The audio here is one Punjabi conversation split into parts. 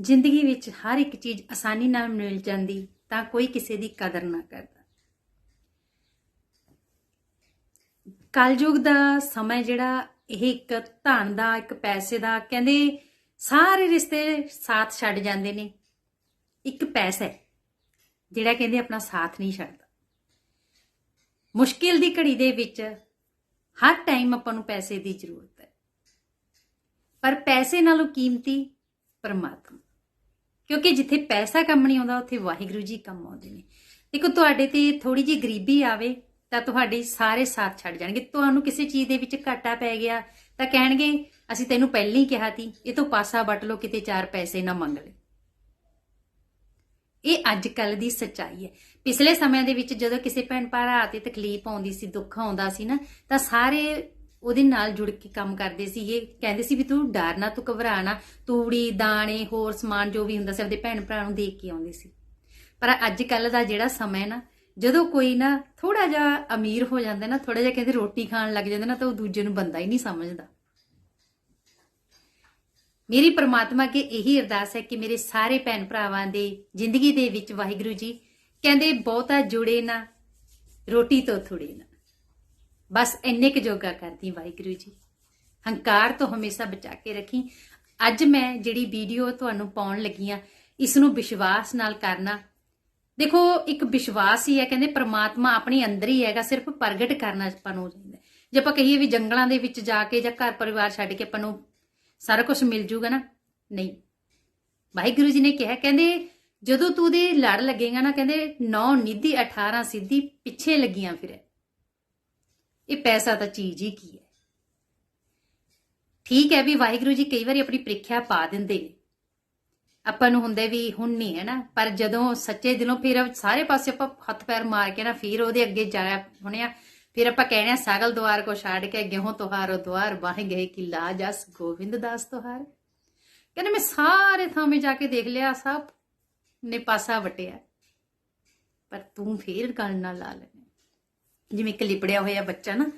ਜ਼ਿੰਦਗੀ ਵਿੱਚ ਹਰ ਇੱਕ ਚੀਜ਼ ਆਸਾਨੀ ਨਾਲ ਮਿਲ ਜਾਂਦੀ, ਤਾਂ ਕੋਈ ਕਿਸੇ ਦੀ ਕਦਰ ਨਾ ਕਰਦਾ। ਕਲਯੁਗ ਦਾ ਸਮਾਂ ਜਿਹੜਾ, ਇਹ ਇੱਕ ਧਨ ਦਾ, ਇੱਕ ਪੈਸੇ ਦਾ, ਕਹਿੰਦੇ ਸਾਰੇ ਰਿਸ਼ਤੇ ਸਾਥ ਛੱਡ ਜਾਂਦੇ ਨੇ। ਇੱਕ ਪੈਸਾ ਜਿਹੜਾ ਕਹਿੰਦੇ ਆਪਣਾ ਸਾਥ ਨਹੀਂ ਛੱਡਦਾ। ਮੁਸ਼ਕਿਲ ਦੀ ਘੜੀ ਦੇ ਵਿੱਚ ਹਰ ਟਾਈਮ ਆਪਾਂ ਨੂੰ ਪੈਸੇ ਦੀ ਜ਼ਰੂਰਤ ਹੈ। ਪਰ ਪੈਸੇ ਨਾਲੋਂ ਕੀਮਤੀ ਪਰਮਾਤਮਾ। ਕਿਉਂਕਿ ਜਿੱਥੇ ਪੈਸਾ ਕੰਮ ਨਹੀਂ ਆਉਂਦਾ, ਉੱਥੇ ਵਾਹਿਗੁਰੂ ਜੀ ਕੰਮ ਆਉਂਦੇ ਨੇ। ਦੇਖੋ, ਤੁਹਾਡੇ ਤੇ ਥੋੜੀ ਜਿਹੀ ਗਰੀਬੀ ਆਵੇ, ਤਾਂ ਤੁਹਾਡੇ ਸਾਰੇ ਸਾਥ ਛੱਡ ਜਾਣਗੇ। ਤੁਹਾਨੂੰ ਕਿਸੇ ਚੀਜ਼ ਦੇ ਵਿੱਚ ਘਾਟਾ ਪੈ ਗਿਆ, ਤਾਂ ਕਹਿਣਗੇ, ਅਸੀਂ ਤੈਨੂੰ ਪਹਿਲਾਂ ਹੀ ਕਿਹਾ ਸੀ, ਇਹ ਤੋਂ ਪਾਸਾ ਵੱਟ ਲਓ, ਕਿਤੇ ਚਾਰ ਪੈਸੇ ਨਾ ਮੰਗ ਲੈ। ਇਹ ਅੱਜ ਕੱਲ ਦੀ ਸੱਚਾਈ ਹੈ। ਪਿਛਲੇ ਸਮਿਆਂ ਦੇ ਵਿੱਚ ਜਦੋਂ ਕਿਸੇ ਭੈਣ ਭਰਾ ਤੇ ਤਕਲੀਫ ਆਉਂਦੀ ਸੀ, ਦੁੱਖ ਆਉਂਦਾ ਸੀ ਨਾ, ਤਾਂ ਸਾਰੇ ਉਹਦੇ ਨਾਲ ਜੁੜ ਕੇ ਕੰਮ ਕਰਦੇ ਸੀਗੇ। ਕਹਿੰਦੇ ਸੀ ਵੀ ਤੂੰ ਡਰ ਨਾ, ਤੂੰ ਘਬਰਾ ਨਾ। ਤੂੜੀ, ਦਾਣੇ, ਹੋਰ ਸਮਾਨ ਜੋ ਵੀ ਹੁੰਦਾ ਸੀ ਆਪਣੇ ਭੈਣ ਭਰਾ ਨੂੰ ਦੇਖ ਕੇ ਆਉਂਦੇ ਸੀ। ਪਰ ਅੱਜ ਕੱਲ ਦਾ ਜਿਹੜਾ ਸਮਾਂ ਹੈ ਨਾ, ਜਦੋਂ ਕੋਈ ਨਾ ਥੋੜਾ ਜਿਹਾ ਅਮੀਰ ਹੋ ਜਾਂਦਾ ਨਾ ਥੋੜਾ ਜਿਹਾ ਕਹਿੰਦੇ ਰੋਟੀ ਖਾਣ ਲੱਗ ਜਾਂਦਾ ਨਾ, ਤਾਂ ਉਹ ਦੂਜੇ ਨੂੰ ਬੰਦਾ ਹੀ ਨਹੀਂ ਸਮਝਦਾ। ਮੇਰੀ ਪ੍ਰਮਾਤਮਾ ਕੇ ਇਹੀ ਅਰਦਾਸ ਹੈ ਕਿ ਮੇਰੇ ਸਾਰੇ ਭੈਣ ਭਰਾਵਾਂ ਦੇ ਜ਼ਿੰਦਗੀ ਦੇ ਵਿੱਚ ਵਾਹਿਗੁਰੂ ਜੀ ਕਹਿੰਦੇ, ਬਹੁਤਾ ਜੁੜੇ ਨਾ, ਰੋਟੀ ਤੋਂ ਥੁੜੇ ਨਾ। ਬਸ ਇੰਨੇ ਕੁ ਜੋਗਾ ਕਰਦੀ ਵਾਹਿਗੁਰੂ ਜੀ। ਹੰਕਾਰ ਤੋਂ ਹਮੇਸ਼ਾ ਬਚਾ ਕੇ ਰੱਖੀ। ਅੱਜ ਮੈਂ ਜਿਹੜੀ ਵੀਡੀਓ ਤੁਹਾਨੂੰ ਪਾਉਣ ਲੱਗੀ ਆ ਇਸ ਨੂੰ ਵਿਸ਼ਵਾਸ ਨਾਲ ਕਰਨਾ। ਦੇਖੋ, ਇੱਕ ਵਿਸ਼ਵਾਸ ਹੀ ਹੈ, ਕਹਿੰਦੇ ਪ੍ਰਮਾਤਮਾ ਆਪਣੇ ਅੰਦਰ ਹੀ ਹੈਗਾ, ਸਿਰਫ ਪ੍ਰਗਟ ਕਰਨਾ ਆਪਾਂ ਨੂੰ ਚਾਹੀਦਾ ਜੇ ਆਪਾਂ ਕਹੀਏ ਵੀ ਜੰਗਲਾਂ ਦੇ ਵਿੱਚ ਜਾ ਕੇ ਜਾਂ ਘਰ ਪਰਿਵਾਰ ਛੱਡ ਕੇ ਆਪਾਂ ਨੂੰ ਸਾਰਾ ਕੁਝ ਮਿਲ ਜੂਗਾ ਨਾ, ਨਹੀਂ। ਵਾਹਿਗੁਰੂ ਜੀ ਨੇ ਕਿਹਾ, ਕਹਿੰਦੇ ਜਦੋਂ ਤੂੰ ਦੇ ਲੜ ਲੱਗੇਗਾ ਨਾ, ਕਹਿੰਦੇ 9 ਨਿਧੀ 18 ਸਿੱਧੀ ਪਿੱਛੇ ਲੱਗੀਆਂ ਫਿਰ ਇਹ ਪੈਸਾ ਤਾਂ ਚੀਜ਼ ਹੀ ਕੀ ਹੈ? ਠੀਕ ਹੈ ਵੀ ਵਾਹਿਗੁਰੂ ਜੀ ਕਈ ਵਾਰੀ ਆਪਣੀ ਪ੍ਰੀਖਿਆ ਪਾ ਦਿੰਦੇ ਨੇ। ਆਪਾਂ ਨੂੰ ਹੁੰਦਾ ਵੀ ਹੁਣ ਨਹੀਂ ਹੈ ਨਾ, ਪਰ ਜਦੋਂ ਸੱਚੇ ਦਿਲੋਂ ਫਿਰ ਸਾਰੇ ਪਾਸੇ ਆਪਾਂ ਹੱਥ ਪੈਰ ਮਾਰ ਕੇ ਨਾ ਫਿਰ ਉਹਦੇ ਅੱਗੇ ਜਾਇਆ ਹੁਣਿਆ ਫਿਰ ਆਪਾਂ ਕਹਿਣਾ ਸਾਗਲ ਦੁਆਰ ਕੋ ਛੱਡ ਕੇ ਗੇਹੋਂ ਤੁਹਾਰੋ ਦੁਆਰ ਬਾਹ ਗਏ ਕਿ ਲਾ ਜਸ ਗੋਬਿੰਦ ਦਾਸ ਤੁਹਾਰ। ਕਹਿੰਦੇ ਮੈਂ ਸਾਰੇ ਥਾਵੇਂ ਜਾ ਕੇ ਦੇਖ ਲਿਆ, ਸਭ ਨੇ ਪਾਸਾ ਵਟਿਆ। ਪਰ ਤੂੰ ਫੇਰ ਗੱਲ ਨਾਲ ਲਾ ਲੈ। ਜਿਵੇਂ ਇੱਕ ਲਿਪੜਿਆ ਹੋਇਆ ਬੱਚਾ ਨਾ,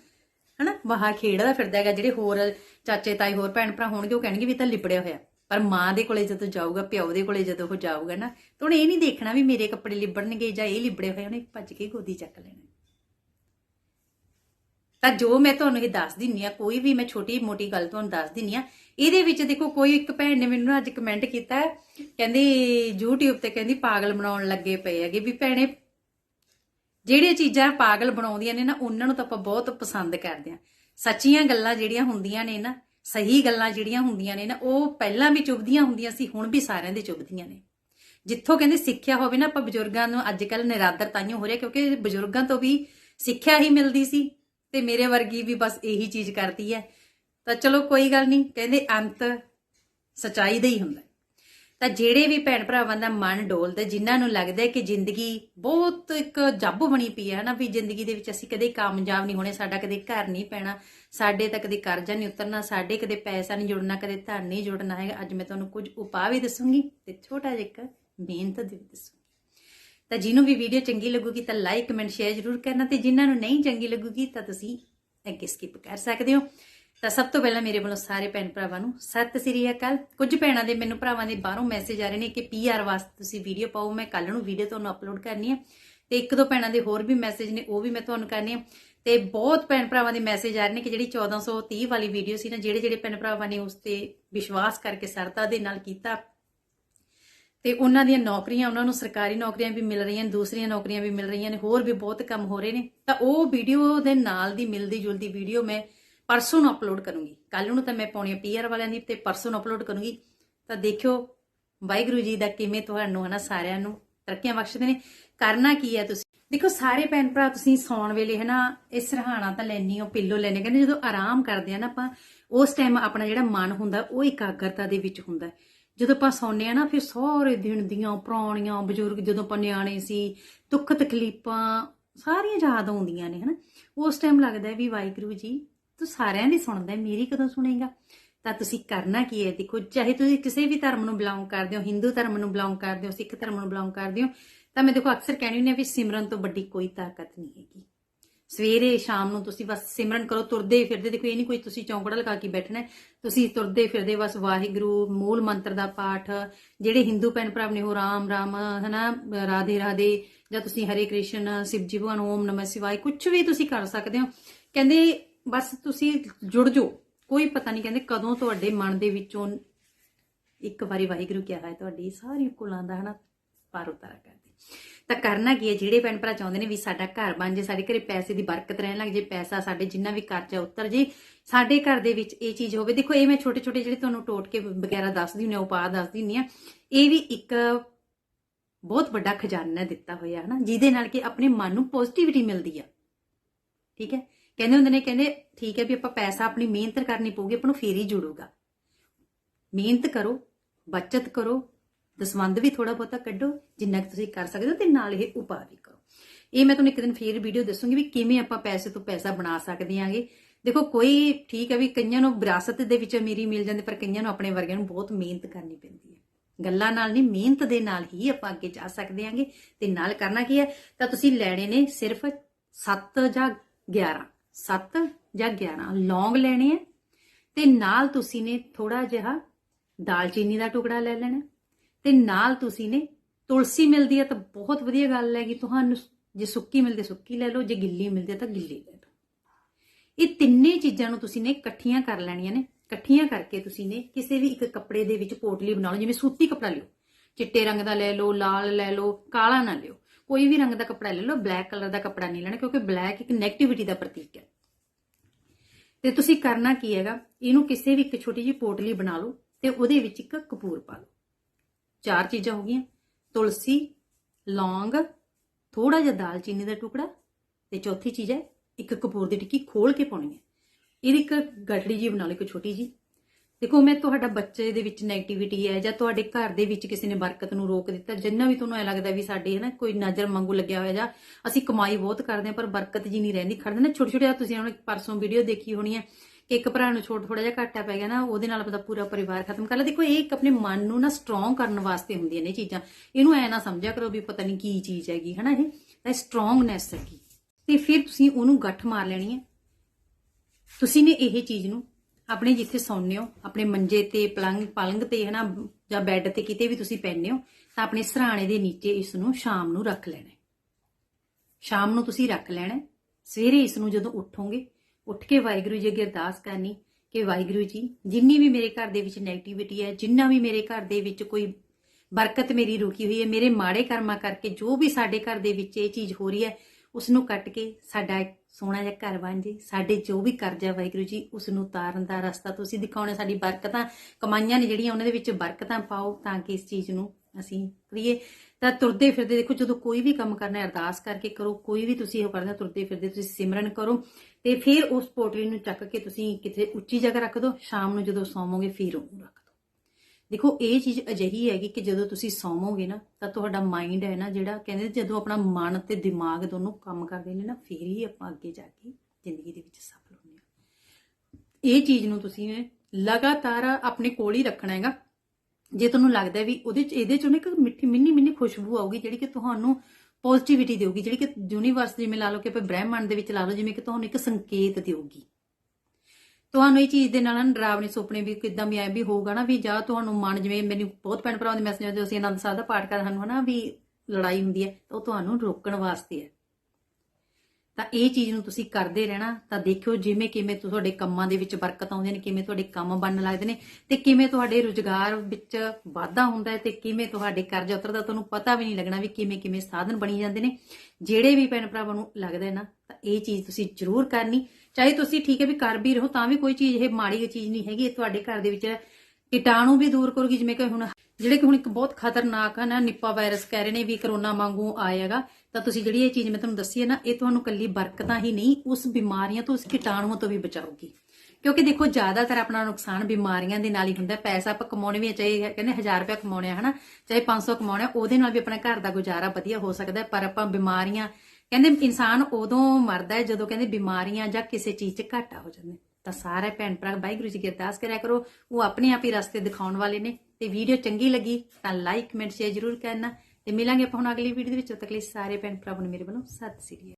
ਹਨਾ, ਬਾਹਰ ਖੇਡਦਾ ਫਿਰਦਾ ਹੈਗਾ, ਜਿਹੜੇ ਹੋਰ ਚਾਚੇ ਤਾਈ ਹੋਰ ਭੈਣ ਭਰਾ ਹੋਣਗੇ, ਉਹ ਕਹਿਣਗੇ ਵੀ ਤਾਂ ਲਿਪੜਿਆ ਹੋਇਆ। ਪਰ ਮਾਂ ਦੇ ਕੋਲੇ ਜਦੋਂ ਜਾਊਗਾ, ਪਿਓ ਦੇ ਕੋਲੇ ਜਦੋਂ ਉਹ ਜਾਊਗਾ ਨਾ, ਤਾਂ ਉਹਨੇ ਇਹ ਨਹੀਂ ਦੇਖਣਾ ਵੀ ਮੇਰੇ ਕੱਪੜੇ ਲਿਬੜਨਗੇ ਜਾਂ ਇਹ ਲਿਬੜੇ ਹੋਏ, ਉਹਨੇ ਭੱਜ ਕੇ ਗੋਦੀ ਚੱਕ ਲੈਣਾ। ਤਾਂ ਜੋ ਮੈਂ ਤੁਹਾਨੂੰ ਇਹ ਦੱਸ ਦਿੰਨੀ ਆ, ਕੋਈ ਵੀ ਮੈਂ ਛੋਟੀ ਮੋਟੀ ਗੱਲ ਤੁਹਾਨੂੰ ਦੱਸ ਦਿੰਨੀ ਆ, ਇਹਦੇ ਵਿੱਚ ਦੇਖੋ ਕੋਈ ਇੱਕ ਭੈਣ ਨੇ ਮੈਨੂੰ ਅੱਜ ਕਮੈਂਟ ਕੀਤਾ, ਕਹਿੰਦੀ YouTube ਤੇ ਕਹਿੰਦੀ ਪਾਗਲ ਬਣਾਉਣ ਲੱਗੇ ਪਏ ਹੈਗੇ ਵੀ ਭੈਣੇ ਜਿਹੜੀਆਂ ਚੀਜ਼ਾਂ ਪਾਗਲ ਬਣਾਉਂਦੀਆਂ ਨੇ ਨਾ, ਉਹਨਾਂ ਨੂੰ ਤਾਂ ਆਪਾਂ ਬਹੁਤ ਪਸੰਦ ਕਰਦੇ ਆ ਸੱਚੀਆਂ ਗੱਲਾਂ ਜਿਹੜੀਆਂ ਹੁੰਦੀਆਂ ਨੇ ਨਾ, ਸਹੀ ਗੱਲਾਂ ਜਿਹੜੀਆਂ ਹੁੰਦੀਆਂ ਨੇ ਨਾ, ਉਹ ਪਹਿਲਾਂ ਵੀ ਚੁਭਦੀਆਂ ਹੁੰਦੀਆਂ ਸੀ, ਹੁਣ ਵੀ ਸਾਰਿਆਂ ਦੇ ਚੁਭਦੀਆਂ ਨੇ। ਜਿੱਥੋਂ ਕਹਿੰਦੇ ਸਿੱਖਿਆ ਹੋਵੇ ਨਾ, ਆਪਾਂ ਬਜ਼ੁਰਗਾਂ ਨੂੰ ਅੱਜ ਕੱਲ ਨਿਰਾਦਰ ਤਾਈਓ ਹੋ ਰਿਹਾ, ਕਿਉਂਕਿ ਬਜ਼ੁਰਗਾਂ ਤੋਂ ਵੀ ਸਿੱਖਿਆ ਹੀ ਮਿਲਦੀ ਸੀ ਤੇ ਮੇਰੇ ਵਰਗੀ ਵੀ ਬਸ ਇਹੀ ਚੀਜ਼ ਕਰਦੀ ਹੈ। ਤਾਂ ਚਲੋ ਕੋਈ ਗੱਲ ਨਹੀਂ, ਕਹਿੰਦੇ ਅੰਤ ਸਚਾਈ ਦਾ ਹੀ ਹੁੰਦਾ। ਤਾਂ ਜਿਹੜੇ ਵੀ ਭੈਣ ਭਰਾਵਾਂ ਦਾ ਮਨ ਡੋਲਦਾ, ਜਿਨ੍ਹਾਂ ਨੂੰ ਲੱਗਦਾ ਹੈ ਕਿ ਜ਼ਿੰਦਗੀ ਬਹੁਤ ਇੱਕ ਜੱਬ ਬਣੀ ਪਈ ਹੈ ਨਾ ਵੀ ਜ਼ਿੰਦਗੀ ਦੇ ਵਿੱਚ ਅਸੀਂ ਕਦੇ ਕਾਮਯਾਬ ਨਹੀਂ ਹੋਣੇ, ਸਾਡਾ ਕਦੇ ਘਰ ਨਹੀਂ ਪੈਣਾ, ਸਾਡੇ ਤਾਂ ਕਦੇ ਕਰਜ਼ਾ ਨਹੀਂ ਉਤਰਨਾ, ਸਾਡੇ ਕਦੇ ਪੈਸਾ ਨਹੀਂ ਜੁੜਨਾ, ਕਦੇ ਧਨ ਨਹੀਂ ਜੁੜਨਾ ਹੈਗਾ। ਅੱਜ ਮੈਂ ਤੁਹਾਨੂੰ ਕੁਝ ਉਪਾਅ ਵੀ ਦੱਸੂੰਗੀ ਤੇ ਛੋਟਾ ਜਿਹਾ ਇੱਕ ਮਿਹਨਤ ਵੀ ਦੱਸੂੰਗੀ। ਤਾਂ ਜਿਹਨੂੰ ਵੀ ਵੀਡੀਓ ਚੰਗੀ ਲੱਗੂਗੀ ਤਾਂ ਲਾਈਕ ਕਮੈਂਟ ਸ਼ੇਅਰ ਜ਼ਰੂਰ ਕਰਨਾ ਤੇ ਜਿਨ੍ਹਾਂ ਨੂੰ ਨਹੀਂ ਚੰਗੀ ਲੱਗੂਗੀ ਤਾਂ ਤੁਸੀਂ ਅੱਗੇ ਸਕਿਪ ਕਰ ਸਕਦੇ ਹੋ। ਤਾਂ ਸਭ ਤੋਂ ਪਹਿਲਾਂ ਮੇਰੇ ਵੱਲੋਂ ਸਾਰੇ ਭੈਣ ਭਰਾਵਾਂ ਨੂੰ ਸਤਿ ਸ੍ਰੀ ਅਕਾਲ। ਕੁਝ ਭੈਣਾਂ ਦੇ ਮੈਨੂੰ ਭਰਾਵਾਂ ਦੇ ਬਾਹਰੋਂ ਮੈਸੇਜ ਆ ਰਹੇ ਨੇ ਕਿ ਪੀਆਰ ਵਾਸਤੇ ਤੁਸੀਂ ਵੀਡੀਓ ਪਾਓ। ਮੈਂ ਕੱਲ ਨੂੰ ਵੀਡੀਓ ਤੁਹਾਨੂੰ ਅਪਲੋਡ ਕਰਨੀ ਹੈ ਤੇ ਇੱਕ ਦੋ ਭੈਣਾਂ ਦੇ ਹੋਰ ਵੀ ਮੈਸੇਜ ਨੇ, ਉਹ ਵੀ ਮੈਂ ਤੁਹਾਨੂੰ ਕਰਨੀ ਹੈ ਤੇ ਬਹੁਤ ਭੈਣ ਭਰਾਵਾਂ ਦੇ ਮੈਸੇਜ ਆ ਰਹੇ ਨੇ ਕਿ ਜਿਹੜੀ 1430 ਵਾਲੀ ਵੀਡੀਓ ਸੀ ਨਾ, ਜਿਹੜੇ ਜਿਹੜੇ ਭੈਣ ਭਰਾਵਾਂ ਨੇ ਉਸ ਤੇ ਵਿਸ਼ਵਾਸ ਕਰਕੇ ਸਰਤਾ ਦੇ ਨਾਲ ਕੀਤਾ। ਤੇ ਉਹਨਾਂ ਦੀਆਂ ਨੌਕਰੀਆਂ, ਉਹਨਾਂ ਨੂੰ ਸਰਕਾਰੀ ਨੌਕਰੀਆਂ ਵੀ ਮਿਲ ਰਹੀਆਂ ਨੇ ਦੂਸਰੀਆਂ ਨੌਕਰੀਆਂ ਵੀ ਮਿਲ ਰਹੀਆਂ ਨੇ, ਹੋਰ ਵੀ ਬਹੁਤ ਕੰਮ ਹੋ ਰਹੇ ਨੇ। ਤਾਂ ਉਹ ਵੀਡੀਓ ਦੇ ਨਾਲ ਦੀ ਮਿਲਦੀ ਜੁਲਦੀ ਵੀਡੀਓ ਮੈਂ ਪਰਸੋਂ ਨੂੰ ਅਪਲੋਡ ਕਰੂੰਗੀ। ਕੱਲ ਨੂੰ ਤਾਂ ਮੈਂ ਪਾਉਣੀ ਆ ਪੀਆਰ ਵਾਲਿਆਂ ਦੀ ਤੇ ਪਰਸੋਂ ਨੂੰ ਅਪਲੋਡ ਕਰੂੰਗੀ। ਤਾਂ ਦੇਖਿਓ, ਵਾਹਿਗੁਰੂ ਜੀ ਦਾ ਕਿਵੇਂ ਤੁਹਾਨੂੰ ਹਨਾ ਸਾਰਿਆਂ ਨੂੰ ਤਰੱਕੀਆਂ ਬਖਸ਼ਦੇ ਨੇ। ਕਰਨਾ ਕੀ ਹੈ ਤੁਸੀਂ? ਦੇਖੋ, ਸਾਰੇ ਭੈਣ ਭਰਾ ਤੁਸੀਂ ਸੌਣ ਵੇਲੇ ਹਨਾ ਇਹ ਸਰਹਾਣਾ ਤਾਂ ਲੈਣੀ ਹੋ ਪਿੱਲੋ ਲੈਣੇ ਕਹਿੰਦੇ ਜਦੋਂ ਆਰਾਮ ਕਰਦੇ ਆ ਨਾ ਆਪਾਂ, ਉਸ ਟਾਈਮ ਆਪਣਾ ਜਿਹੜਾ ਮਨ ਹੁੰਦਾ, ਉਹ ਇਕਾਗਰਤਾ ਦੇ ਵਿੱਚ ਹੁੰਦਾ। ਜਦੋਂ ਆਪਾਂ ਸੌਂਦੇ ਆ ਨਾ, ਫਿਰ ਸਾਰੇ ਦਿਨ ਦੀਆਂ ਪੁਰਾਣੀਆਂ ਬਜ਼ੁਰਗ, ਜਦੋਂ ਆਪਾਂ ਨਿਆਣੇ ਸੀ, ਦੁੱਖ ਤਕਲੀਫਾਂ ਸਾਰੀਆਂ ਯਾਦ ਆਉਂਦੀਆਂ ਨੇ ਹਨਾ। ਉਸ ਟਾਈਮ ਲੱਗਦਾ ਵੀ ਵਾਹਿਗੁਰੂ ਜੀ ਤੂੰ ਸਾਰਿਆਂ ਦੀ ਸੁਣਦਾ, ਮੇਰੀ ਕਦੋਂ ਸੁਣੇਗਾ? ਤਾਂ ਤੁਸੀਂ ਕਰਨਾ ਕੀ ਹੈ? ਦੇਖੋ, ਚਾਹੇ ਤੁਸੀਂ ਕਿਸੇ ਵੀ ਧਰਮ ਨੂੰ ਬਿਲੋਂਗ ਕਰਦੇ ਹੋ, ਹਿੰਦੂ ਧਰਮ ਨੂੰ ਬਿਲੋਂਗ ਕਰਦੇ ਹੋ, ਸਿੱਖ ਧਰਮ ਨੂੰ ਬਿਲੋਂਗ ਕਰਦੇ ਹੋ, ਤਾਂ ਮੈਂ ਦੇਖੋ ਅਕਸਰ ਕਹਿੰਦੀ ਹੁੰਦੀ ਹਾਂ ਵੀ ਸਿਮਰਨ ਤੋਂ ਵੱਡੀ ਕੋਈ ਤਾਕਤ ਨਹੀਂ ਹੈਗੀ। ਸਵੇਰੇ, ਸ਼ਾਮ ਨੂੰ ਤੁਸੀਂ ਬਸ ਸਿਮਰਨ ਕਰੋ, ਤੁਰਦੇ ਫਿਰਦੇ, ਦੇਖੋ, ਇਹ ਨਹੀਂ ਕੋਈ ਤੁਸੀਂ ਚੌਂਕੜਾ ਲਗਾ ਕੇ ਬੈਠਣਾ ਤੁਸੀਂ ਤੁਰਦੇ ਫਿਰਦੇ ਬਸ ਵਾਹਿਗੁਰੂ, ਮੂਲ ਮੰਤਰ ਦਾ ਪਾਠ, ਜਿਹੜੇ ਹਿੰਦੂ ਭੈਣ ਭਰਾ ਨੇ ਉਹ ਰਾਮ ਰਾਮ, ਹਨਾ, ਰਾਧੇ ਰਾਧੇ, ਜਾਂ ਤੁਸੀਂ ਹਰੇ ਕ੍ਰਿਸ਼ਨ, ਸ਼ਿਵ ਜੀ ਭਗਵਾਨ, ਓਮ ਨਮः ਸ਼ਿਵਾਏ ਕੁਝ ਵੀ ਤੁਸੀਂ ਕਰ ਸਕਦੇ ਹੋ। ਕਹਿੰਦੇ ਬਸ ਤੁਸੀਂ ਜੁੜ ਜਾਓ। ਕੋਈ ਪਤਾ ਨਹੀਂ ਕਹਿੰਦੇ ਕਦੋਂ ਤੁਹਾਡੇ ਮਨ ਦੇ ਵਿੱਚੋਂ ਇੱਕ ਵਾਰੀ ਵਾਹਿਗੁਰੂ ਕਿਹਾ ਹੈ ਤੁਹਾਡੀ ਸਾਰੀ ਕੁਲਾਂ ਦਾ ਹਨਾ ਪਾਰ ਉਤਾਰਾ ਕਰਦੇ ਤਾਂ ਕਰਨਾ ਕੀ ਹੈ? ਜਿਹੜੇ ਭੈਣ ਭਰਾ ਚਾਹੁੰਦੇ ਨੇ ਵੀ ਸਾਡਾ ਘਰ ਬਣ ਜੇ, ਸਾਡੇ ਘਰੇ ਪੈਸੇ ਦੀ ਬਰਕਤ ਰਹਿਣ ਲੱਗ ਜੇ, ਪੈਸਾ ਸਾਡੇ ਜਿੰਨਾ ਵੀ ਕਰਜ਼ਾ ਉਤਰ ਜੇ, ਸਾਡੇ ਘਰ ਦੇ ਵਿੱਚ ਇਹ ਚੀਜ਼ ਹੋਵੇ। ਦੇਖੋ, ਇਹ ਮੈਂ ਛੋਟੇ ਛੋਟੇ ਜਿਹੜੇ ਤੁਹਾਨੂੰ ਟੋਟਕੇ ਵਗੈਰਾ ਦੱਸਦੀ ਹੁੰਦੀ ਹਾਂ, ਉਪਾਅ ਦੱਸਦੀ ਹੁੰਦੀ ਆ ਇਹ ਵੀ ਇੱਕ ਬਹੁਤ ਵੱਡਾ ਖਜ਼ਾਨਾ ਦਿੱਤਾ ਹੋਇਆ ਹੈ ਨਾ ਜਿਹਦੇ ਨਾਲ ਕਿ ਆਪਣੇ ਮਨ ਨੂੰ ਪੋਜ਼ਿਟਿਵਿਟੀ ਮਿਲਦੀ ਆ। ਠੀਕ ਹੈ? ਕਹਿੰਦੇ ਹੁੰਦੇ ਨੇ, ਕਹਿੰਦੇ ਠੀਕ ਹੈ ਵੀ ਆਪਾਂ ਪੈਸਾ ਆਪਣੀ ਮਿਹਨਤ ਕਰਨੀ ਪਊਗੀ, ਆਪਾਂ ਨੂੰ ਫੇਰ ਹੀ ਜੁੜੂਗਾ। ਮਿਹਨਤ ਕਰੋ, ਬਚਤ ਕਰੋ ਦਸਵੰਦ ਵੀ ਥੋੜਾ ਬਹੁਤਾ ਕੱਢੋ, ਜਿੰਨਾ ਕੁ ਤੁਸੀਂ ਕਰ ਸਕਦੇ ਹੋ, ਤੇ ਨਾਲ ਇਹ ਉਪਾਅ ਵੀ ਕਰੋ। ਇਹ ਮੈਂ ਤੁਹਾਨੂੰ ਇੱਕ ਦਿਨ ਫੇਰ ਵੀਡੀਓ ਦੱਸੂਗੀ ਵੀ ਕਿਵੇਂ ਆਪਾਂ ਪੈਸੇ ਤੋਂ ਪੈਸਾ ਬਣਾ ਸਕਦੇ ਆਂਗੇ ਦੇਖੋ, ਕੋਈ ਠੀਕ ਹੈ ਵੀ ਕਈਆਂ ਨੂੰ ਵਿਰਾਸਤ ਦੇ ਵਿੱਚ ਅਮੀਰੀ ਮਿਲ ਜਾਂਦੀ, ਪਰ ਕਈਆਂ ਨੂੰ ਆਪਣੇ ਵਰਗਿਆਂ ਨੂੰ ਬਹੁਤ ਮਿਹਨਤ ਕਰਨੀ ਪੈਂਦੀ ਹੈ। ਗੱਲਾਂ ਨਾਲ ਨਹੀਂ, ਮਿਹਨਤ ਦੇ ਨਾਲ ਹੀ ਆਪਾਂ ਅੱਗੇ ਜਾ ਸਕਦੇ ਆਂਗੇ ਤੇ ਨਾਲ ਕਰਨਾ ਕੀ ਹੈ? ਤਾਂ ਤੁਸੀਂ ਲੈਣੇ ਨੇ ਸਿਰਫ 7 ਜਾਂ 11 7 ਜਾਂ 11 ਲੌਂਗ ਲੈਣੇ ਆ ਤੇ ਨਾਲ ਤੁਸੀਂ ਨੇ ਥੋੜਾ ਜਿਹਾ ਦਾਲਚੀਨੀ ਦਾ ਟੁਕੜਾ ਲੈ ਲੈਣਾ। ਤੇ ਨਾਲ ਤੁਸੀਂ ਨੇ ਤੁਲਸੀ ਮਿਲਦੀ ਹੈ ਤਾਂ ਬਹੁਤ ਵਧੀਆ ਗੱਲ ਹੈਗੀ। ਤੁਹਾਨੂੰ ਜੇ ਸੁੱਕੀ ਮਿਲਦੀ ਸੁੱਕੀ ਲੈ ਲਓ, ਜੇ ਗਿੱਲੀ ਮਿਲਦੀ ਹੈ ਤਾਂ ਗਿੱਲੀ ਲੈ ਲਓ। ਇਹ ਤਿੰਨੇ ਚੀਜ਼ਾਂ ਨੂੰ ਤੁਸੀਂ ਨੇ ਇਕੱਠੀਆਂ ਕਰ ਲੈਣੀਆਂ ਨੇ। ਇਕੱਠੀਆਂ ਕਰਕੇ ਤੁਸੀਂ ਨੇ ਕਿਸੇ ਵੀ ਇੱਕ ਕੱਪੜੇ ਦੇ ਵਿੱਚ ਪੋਟਲੀ ਬਣਾ ਲਓ ਜਿਵੇਂ ਸੂਤੀ ਕੱਪੜਾ ਲਿਓ। ਚਿੱਟੇ ਰੰਗ ਦਾ ਲੈ ਲਓ, ਲਾਲ ਲੈ ਲਓ, ਕਾਲਾ ਨਾ ਲਿਓ। ਕੋਈ ਵੀ ਰੰਗ ਦਾ ਕੱਪੜਾ ਲੈ ਲਓ ਬਲੈਕ ਕਲਰ ਦਾ ਕੱਪੜਾ ਨਹੀਂ ਲੈਣਾ, ਕਿਉਂਕਿ ਬਲੈਕ ਇੱਕ 네ਗੇਟਿਵਿਟੀ ਦਾ ਪ੍ਰਤੀਕ ਹੈ। ਤੇ ਤੁਸੀਂ ਕਰਨਾ ਕੀ ਹੈਗਾ? ਇਹਨੂੰ ਕਿਸੇ ਵੀ ਇੱਕ ਛੋਟੀ ਜਿਹੀ ਪੋਟਲੀ ਬਣਾ ਲਓ ਤੇ ਉਹਦੇ ਵਿੱਚ ਇੱਕ ਕਪੂਰ ਪਾ ਲਓ। ਚਾਰ ਚੀਜ਼ਾਂ ਹੋ ਗਈਆਂ। ਤੁਲਸੀ, ਲੌਂਗ ਥੋੜਾ ਜਿਹਾ ਦਾਲਚੀਨੀ ਦਾ ਟੁਕੜਾ ਤੇ ਚੌਥੀ ਚੀਜ਼ ਹੈ ਇੱਕ ਕਪੂਰ ਦੀ ਟਿੱਕੀ ਖੋਲ ਕੇ ਪਾਉਣੀ ਹੈ। ਇਹਦੀ ਇੱਕ ਗਠੜੀ ਜੀ ਬਣਾ ਲਓ, ਇੱਕ ਛੋਟੀ ਜੀ ਦੇਖੋ, ਮੈਂ ਤੁਹਾਡਾ ਬੱਚੇ ਦੇ ਵਿੱਚ 네ਗੇਟਿਵਿਟੀ ਹੈ ਜਾਂ ਤੁਹਾਡੇ ਘਰ ਦੇ ਵਿੱਚ ਕਿਸੇ ਨੇ ਬਰਕਤ ਨੂੰ ਰੋਕ ਦਿੱਤਾ, ਜਿੰਨਾ ਵੀ ਤੁਹਾਨੂੰ ਐ ਲੱਗਦਾ ਵੀ ਸਾਡੇ ਹੈ ਨਾ ਕੋਈ ਨਜ਼ਰ ਮੰਗੂ ਲੱਗਿਆ ਹੋਇਆ ਜਾਂ ਅਸੀਂ ਕਮਾਈ ਬਹੁਤ ਕਰਦੇ ਹਾਂ, ਪਰ ਬਰਕਤ ਜੀ ਨਹੀਂ ਰਹਿੰਦੀ। ਖੜਦੇ ਨਾ ਛੋਟੇ ਛੋਟੇ ਤੁਸੀਂ ਹੁਣ ਪਰਸੋਂ ਵੀਡੀਓ ਦੇਖੀ ਹੋਣੀ ਹੈ ਕਿ ਇੱਕ ਭਰਾ ਨੂੰ ਛੋਟ ਥੋੜਾ ਜਿਹਾ ਘਾਟਾ ਪੈ ਗਿਆ ਨਾ, ਉਹਦੇ ਨਾਲ ਆਪਣਾ ਪੂਰਾ ਪਰਿਵਾਰ ਖਤਮ ਕਰ ਲਿਆ ਦੇਖੋ, ਇਹ ਇੱਕ ਆਪਣੇ ਮਨ ਨੂੰ ਨਾ ਸਟਰੋਂਗ ਕਰਨ ਵਾਸਤੇ ਹੁੰਦੀਆਂ ਨੇ ਇਹ ਚੀਜ਼ਾਂ। ਇਹਨੂੰ ਐ ਨਾ ਸਮਝਿਆ ਕਰੋ ਵੀ ਪਤਾ ਨਹੀਂ ਕੀ ਚੀਜ਼ ਹੈਗੀ, ਹਨਾ ਇਹ? ਤਾਂ ਸਟਰੋਂਗਨੈਸ ਹੈਗੀ। ਤੇ ਫਿਰ ਤੁਸੀਂ ਉਹਨੂੰ ਗੱਠ ਮਾਰ ਲੈਣੀ ਹੈ। ਤੁਸੀਂ ਨੇ ਇਹ ਚੀਜ਼ ਨੂੰ ਆਪਣੇ ਜਿੱਥੇ ਸੌਂਦੇ ਹੋ, ਆਪਣੇ ਮੰਜੇ ਤੇ ਪਲੰਗ ਪਲੰਗ ਤੇ ਹਨਾ, ਜਾਂ ਬੈੱਡ ਤੇ ਕਿਤੇ ਵੀ ਤੁਸੀਂ ਪੈਂਦੇ ਹੋ, ਤਾਂ ਆਪਣੇ ਸਰਾਣੇ ਦੇ ਨੀਚੇ ਇਸ ਨੂੰ ਸ਼ਾਮ ਨੂੰ ਰੱਖ ਲੈਣਾ ਸ਼ਾਮ ਨੂੰ ਤੁਸੀਂ ਰੱਖ ਲੈਣਾ ਸਵੇਰੇ ਇਸ ਨੂੰ ਜਦੋਂ ਉੱਠੋਗੇ, ਉੱਠ ਕੇ ਵਾਹਿਗੁਰੂ ਜੀ ਅੱਗੇ ਅਰਦਾਸ ਕਰਨੀ ਕਿ ਵਾਹਿਗੁਰੂ ਜੀ, ਜਿੰਨੀ ਵੀ ਮੇਰੇ ਘਰ ਦੇ ਵਿੱਚ ਨੈਗੇਟਿਵਿਟੀ ਹੈ, ਜਿੰਨਾ ਵੀ ਮੇਰੇ ਘਰ ਦੇ ਵਿੱਚ ਕੋਈ ਬਰਕਤ ਮੇਰੀ ਰੁਕੀ ਹੋਈ ਹੈ, ਮੇਰੇ ਮਾੜੇ ਕਰਮਾਂ ਕਰਕੇ ਜੋ ਵੀ ਸਾਡੇ ਘਰ ਦੇ ਵਿੱਚ ਇਹ ਚੀਜ਼ ਹੋ ਰਹੀ ਹੈ ਉਸ ਨੂੰ ਕੱਟ ਕੇ ਸਾਡਾ ਸੋਹਣਾ ਜਿਹਾ ਘਰ ਬਣ ਜੇ ਸਾਡੇ ਜੋ ਵੀ ਕਰਜ਼ਾ ਵਾਹਿਗੁਰੂ ਜੀ ਉਸ ਨੂੰ ਉਤਾਰਨ ਦਾ ਰਸਤਾ ਤੁਸੀਂ ਦਿਖਾਉਣੇ ਸਾਡੀ ਬਰਕਤਾਂ ਕਮਾਈਆਂ ਨੇ ਜਿਹੜੀਆਂ ਉਹਨਾਂ ਦੇ ਵਿੱਚ ਬਰਕਤਾਂ ਪਾਓ ਤਾਂ ਕਿ ਇਸ ਚੀਜ਼ ਨੂੰ ਅਸੀਂ ਕਰੀਏ। ਤਾਂ ਤੁਰਦੇ ਫਿਰਦੇ ਦੇਖੋ ਜਦੋਂ ਕੋਈ ਵੀ ਕੰਮ ਕਰਨਾ ਅਰਦਾਸ ਕਰਕੇ ਕਰੋ ਕੋਈ ਵੀ ਤੁਸੀਂ ਉਹ ਕਰਦੇ ਹੋ, ਤੁਰਦੇ ਫਿਰਦੇ ਤੁਸੀਂ ਸਿਮਰਨ ਕਰੋ ਤੇ ਫਿਰ ਉਸ ਪੋਟਲੀ ਨੂੰ ਚੱਕ ਕੇ ਤੁਸੀਂ ਕਿਤੇ ਉੱਚੀ ਜਗ੍ਹਾ ਰੱਖ ਦਿਓ ਸ਼ਾਮ ਨੂੰ ਜਦੋਂ ਸੌਵੋਗੇ ਫਿਰ ਉਹਨੂੰ ਰੱਖ ਦਿਓ। ਦੇਖੋ, ਇਹ ਚੀਜ਼ ਅਜਿਹੀ ਹੈਗੀ ਕਿ ਜਦੋਂ ਤੁਸੀਂ ਸੌਵੋਗੇ ਨਾ, ਤਾਂ ਤੁਹਾਡਾ ਮਾਈਂਡ ਹੈ ਨਾ ਜਿਹੜਾ, ਕਹਿੰਦੇ ਜਦੋਂ ਆਪਣਾ ਮਨ ਤੇ ਦਿਮਾਗ ਦੋਨੋਂ ਕੰਮ ਕਰਦੇ ਨੇ ਨਾ, ਫਿਰ ਹੀ ਆਪਾਂ ਅੱਗੇ ਜਾ ਕੇ ਜ਼ਿੰਦਗੀ ਦੇ ਵਿੱਚ ਸਫਲ ਹੁੰਦੇ ਹਾਂ। ਇਹ ਚੀਜ਼ ਨੂੰ ਤੁਸੀਂ ਲਗਾਤਾਰ ਆਪਣੇ ਕੋਲ ਹੀ ਰੱਖਣਾ ਹੈਗਾ। ਜੇ ਤੁਹਾਨੂੰ ਲੱਗਦਾ ਵੀ ਉਹਦੇ ਚ, ਇਹਦੇ ਚੋਂ ਨਾ ਇੱਕ ਮਿੱਠੀ, ਮਿੰਨੀ ਮਿੰਨੀ ਖੁਸ਼ਬੂ ਆਊਗੀ, ਜਿਹੜੀ ਕਿ ਤੁਹਾਨੂੰ ਪੋਜ਼ਿਟਿਵਿਟੀ ਦੇਊਗੀ, ਜਿਹੜੀ ਕਿ ਯੂਨੀਵਰਸ ਜਿਵੇਂ ਲਾ ਲਓ ਕਿ ਆਪਾਂ ਬ੍ਰਹਿਮੰਡ ਦੇ ਵਿੱਚ ਲਾ ਲਓ, ਜਿਵੇਂ ਕਿ ਤੁਹਾਨੂੰ ਇੱਕ ਸੰਕੇਤ ਦੇਊਗੀ। ਤੁਹਾਨੂੰ ਇਹ ਚੀਜ਼ ਦੇ ਨਾਲ ਨਾ ਡਰਾਵਣੇ ਸੁਪਨੇ ਵੀ ਕਿਦਾਂ ਵੀ ਐ ਵੀ ਹੋਊਗਾ ਨਾ, ਵੀ ਜਾਂ ਤੁਹਾਨੂੰ ਮਨ ਜਿਵੇਂ ਮੈਨੂੰ ਬਹੁਤ ਭੈਣ ਭਰਾਵਾਂ ਦੇ ਮੈਸੇਜ ਆਉਂਦੇ ਅਸੀਂ ਆਨੰਦ ਸਾਹਿਬ ਦਾ ਪਾਠ ਕਰਦੇ ਹਨ ਹਨਾ ਵੀ ਲੜਾਈ ਹੁੰਦੀ ਹੈ, ਤਾਂ ਉਹ ਤੁਹਾਨੂੰ ਰੋਕਣ ਵਾਸਤੇ ਹੈ। ਤਾਂ ਇਹ ਚੀਜ਼ ਨੂੰ ਤੁਸੀਂ ਕਰਦੇ ਰਹਿਣਾ, ਤਾਂ ਦੇਖਿਓ ਜਿਵੇਂ ਕਿਵੇਂ ਤੁਹਾਡੇ ਕੰਮਾਂ ਦੇ ਵਿੱਚ ਬਰਕਤ ਆਉਂਦੀਆਂ ਨੇ, ਕਿਵੇਂ ਤੁਹਾਡੇ ਕੰਮ ਬਣਨ ਲੱਗਦੇ ਨੇ, ਤੇ ਕਿਵੇਂ ਤੁਹਾਡੇ ਰੁਜ਼ਗਾਰ ਵਿੱਚ ਵਾਧਾ ਹੁੰਦਾ ਹੈ, ਤੇ ਕਿਵੇਂ ਤੁਹਾਡੇ ਕਰਜ਼ਾ ਉਤਰਦਾ, ਤੁਹਾਨੂੰ ਪਤਾ ਵੀ ਨਹੀਂ ਲੱਗਣਾ ਵੀ ਕਿਵੇਂ ਕਿਵੇਂ ਸਾਧਨ ਬਣੀ ਜਾਂਦੇ ਨੇ। ਜਿਹੜੇ ਵੀ ਭੈਣ ਭਰਾਵਾਂ ਨੂੰ ਲੱਗਦਾ ਹੈ ਨਾ ਇਹ ਚੀਜ਼ ਤੁਸੀਂ ਜ਼ਰੂਰ ਕਰਨੀ। ਚਾਹੇ ਤੁਸੀਂ ਠੀਕ ਹੈ ਵੀ ਕਰ ਵੀ ਰਹੋ, ਤਾਂ ਵੀ ਕੋਈ ਚੀਜ਼ ਇਹ ਮਾੜੀ ਚੀਜ਼ ਨਹੀਂ ਹੈਗੀ। ਇਹ ਤੁਹਾਡੇ ਘਰ ਦੇ ਵਿੱਚ ਕੀਟਾਣੂ ਵੀ ਦੂਰ ਕਰੂਗੀ, ਜਿਵੇਂ ਕਿ ਹੁਣ, ਜਿਹੜੇ ਕਿ ਹੁਣ ਇੱਕ ਬਹੁਤ ਖਤਰਨਾਕ ਹੈ ਨਾ, ਨਿਪਾ ਵਾਇਰਸ ਕਹਿ ਰਹੇ ਨੇ ਵੀ ਕਰੋਨਾ ਵਾਂਗੂ ਆਏਗਾ। ਤਾਂ ਤੁਸੀਂ ਜਿਹੜੀ ਇਹ ਚੀਜ਼ ਮੈਂ ਤੁਹਾਨੂੰ ਦੱਸੀ ਹੈ ਨਾ, ਇਹ ਤੁਹਾਨੂੰ ਕੱਲੀ ਬਰਕਤਾਂ ਹੀ ਨਹੀਂ, ਉਸ ਬਿਮਾਰੀਆਂ ਤੋਂ, ਉਸ ਕੀਟਾਣੂਆਂ ਤੋਂ ਵੀ ਬਚਾਊਗੀ। ਕਿਉਂਕਿ ਦੇਖੋ ਜ਼ਿਆਦਾਤਰ ਆਪਣਾ ਨੁਕਸਾਨ ਬਿਮਾਰੀਆਂ ਦੇ ਨਾਲ ਹੀ ਹੁੰਦਾ। ਪੈਸਾ ਆਪਾਂ ਕਮਾਉਣੇ ਵੀ ਆ, ਚਾਹੇ ਕਹਿੰਦੇ 1000 ਰੁਪਏ ਕਮਾਉਣੇ ਆ ਹਨਾ? ਚਾਹੇ 500 ਕਮਾਉਣੇ ਆ, ਉਹਦੇ ਨਾਲ ਵੀ ਆਪਣਾ ਘਰ ਦਾ ਗੁਜ਼ਾਰਾ ਵਧੀਆ ਹੋ ਸਕਦਾ ਪਰ ਆਪਾਂ ਬਿਮਾਰੀਆਂ ਕਹਿੰਦੇ ਇਨਸਾਨ ਉਦੋਂ ਮਰਦਾ ਹੈ ਜਦੋਂ ਕਹਿੰਦੇ ਬਿਮਾਰੀਆਂ ਜਾਂ ਕਿਸੇ ਚੀਜ਼ 'ਚ ਘਾਟਾ ਹੋ ਜਾਂਦਾ ਤਾਂ ਸਾਰੇ ਭੈਣ ਭਰਾ ਵਾਹਿਗੁਰੂ ਜੀ ਕੀ ਅਰਦਾਸ ਕਰਿਆ ਕਰੋ। ਉਹ ਆਪਣੇ ਆਪ ਹੀ ਰਸਤੇ ਦਿਖਾਉਣ ਵਾਲੇ ਨੇ। ਤੇ ਵੀਡੀਓ ਚੰਗੀ ਲੱਗੀ ਤਾਂ ਲਾਈਕ ਕਮੈਂਟ ਸ਼ੇਅਰ ਜ਼ਰੂਰ ਕਰਨਾ। ਤੇ ਮਿਲਾਂਗੇ ਆਪਾਂ ਹੁਣ ਅਗਲੀ ਵੀਡੀਓ ਦੇ ਵਿੱਚ। ਤੱਕ ਲਈ ਸਾਰੇ ਭੈਣ ਭਰਾਵਾਂ ਨੂੰ ਮੇਰੇ ਵੱਲੋਂ ਸਤਿ ਸ੍ਰੀ ਅਕਾਲ।